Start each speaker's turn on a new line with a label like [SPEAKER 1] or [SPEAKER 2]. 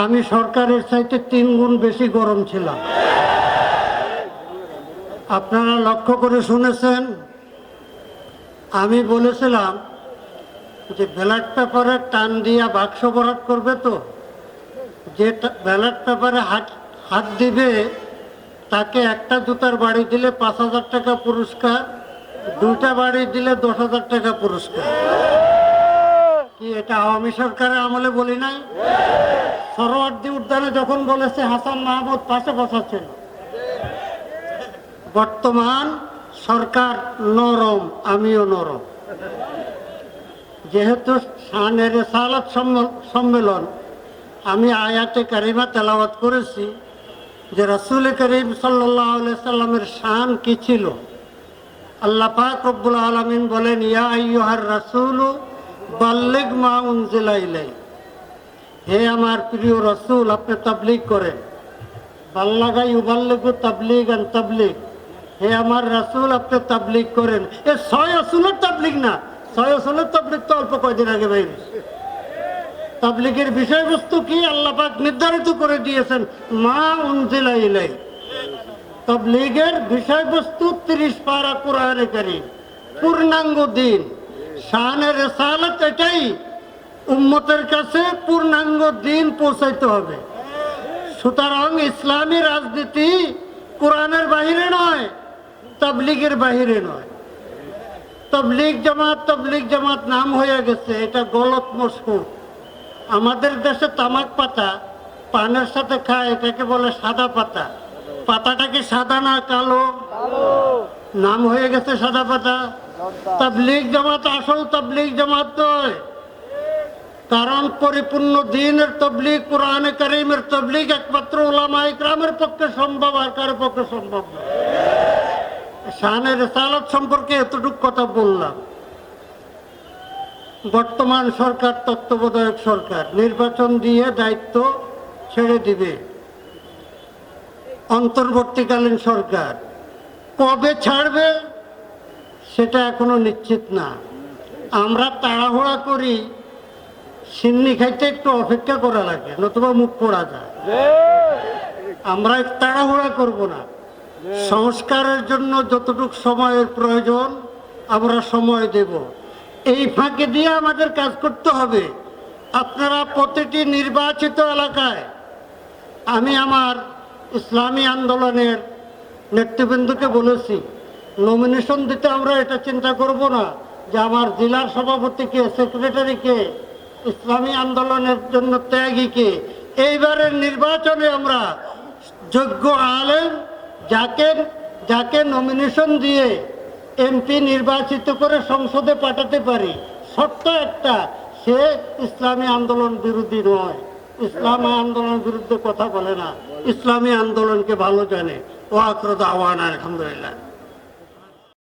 [SPEAKER 1] আমি সরকারের চাইতে তিন গুণ বেশি গরম ছিলাম। আপনারা লক্ষ্য করে শুনেছেন, আমি বলেছিলাম যে ব্যালট পেপারে টান দিয়া বাক্স বরাদ করবে তো? যে ব্যালট পেপারে হাত হাত দিবে, তাকে একটা জুতার বাড়ি দিলে পাঁচ হাজার টাকা পুরস্কার, দুইটা বাড়ি দিলে দশ হাজার টাকা পুরস্কার। এটা আওয়ামী সরকারের আমলে বলি নাই। সরোয়ার্দি উদ্যানে যখন বলেছে হাসান মাহমুদ পাশে বসাচ্ছিল বর্তমান সরকার নরম, আমিও নরম। যেহেতু শানের সালাত সম্মেলন, আমি আয়াতে কারিমা তেলাওয়াত করেছি যে রসুল করিম সাল্লাহ সাল্লামের শান কি ছিল? আল্লাহ পাক রব্বুল আলমিন বলেন, ইয়া আইয়ুহার রাসূল বাল্লিগ মা উনজিলা ইলাই হে আমার প্রিয় রসুল, আপনি তাবলিগ করেন। বাল্লাগাই উবাল্লিগু তাবলিগ আন তাবলিগ। হে আমার রাসূল, আপনি তাবলিগ করেন। এ ছয় রসুলের তাবলিগ না, ছয় রসুলের তাবলিগ তো অল্প কয়দিন আগে বাইরে তাবলিগের বিষয়বস্তু কি আল্লাহ পাক নির্ধারিত করে দিয়েছেন? মা উনজিলা ইলাই তবলিগের বিষয়বস্তু তিরিশ পারা কোরআনে কারিম। পূর্ণাঙ্গ দিন। শানের রেসালত এটাই উম্মতের কাছে পূর্ণাঙ্গ দিন পৌঁছাইতে হবে। সুতরাং ইসলামী রাজনীতি কোরআনের বাহিরে নয়, তবলিগের বাহিরে নয়। তবলিগ জামাত তবলিগ জামাত নাম হয়ে গেছে, এটা গলত মশহুর আমাদের দেশে তামাক পাতা, পানের সাথে খায়, এটাকে বলে সাদা পাতা। পাতাটা কি সাদা না কালো? নাম হয়ে গেছে সাদা পাতা। তাবলিগ জামাত, আসল তাবলিগ জামাত নয়। কারণ পরিপূর্ণ দিনের তবলিগ, কোরআনে করিমের তবলিগ একমাত্র ওলামা ইকরামের পক্ষে সম্ভব আর কারও পক্ষে সম্ভব না। শানের রেসালত সম্পর্কে এতটুকু কথা বললাম। বর্তমান সরকার তত্ত্বাবধায়ক সরকার, নির্বাচন দিয়ে দায়িত্ব ছেড়ে দিবে। অন্তর্বর্তীকালীন সরকার কবে ছাড়বে সেটা এখনও নিশ্চিত না। আমরা তাড়াহুড়া করি, সিন্নি খাইতে একটু অপেক্ষা করা লাগে, নতুবা মুখ পড়া যায়। আমরা তাড়াহুড়া করব না। সংস্কারের জন্য যতটুকু সময়ের প্রয়োজন, আমরা সময় দেব। এই ফাঁকে দিয়ে আমাদের কাজ করতে হবে। আপনারা প্রতিটি নির্বাচিত এলাকায়, আমি আমার ইসলামী আন্দোলনের নেতৃবৃন্দকে বলেছি নমিনেশন দিতে আমরা এটা চিন্তা করব না যে আমার জেলার সভাপতিকে সেক্রেটারিকে ইসলামী আন্দোলনের জন্য ত্যাগীকে এইবারের নির্বাচনে আমরা যোগ্য আলেম যাকে যাকে নমিনেশন দিয়ে এমপি নির্বাচিত করে সংসদে পাঠাতে পারি, সত্য একটা, সে ইসলামী আন্দোলন বিরোধী নয়। ইসলামী আন্দোলন বিরুদ্ধে কথা বলে না। ইসলামী আন্দোলনকে ভালো জানে। ও আক্রদ আওয়ান আলহামদুলিল্লাহ।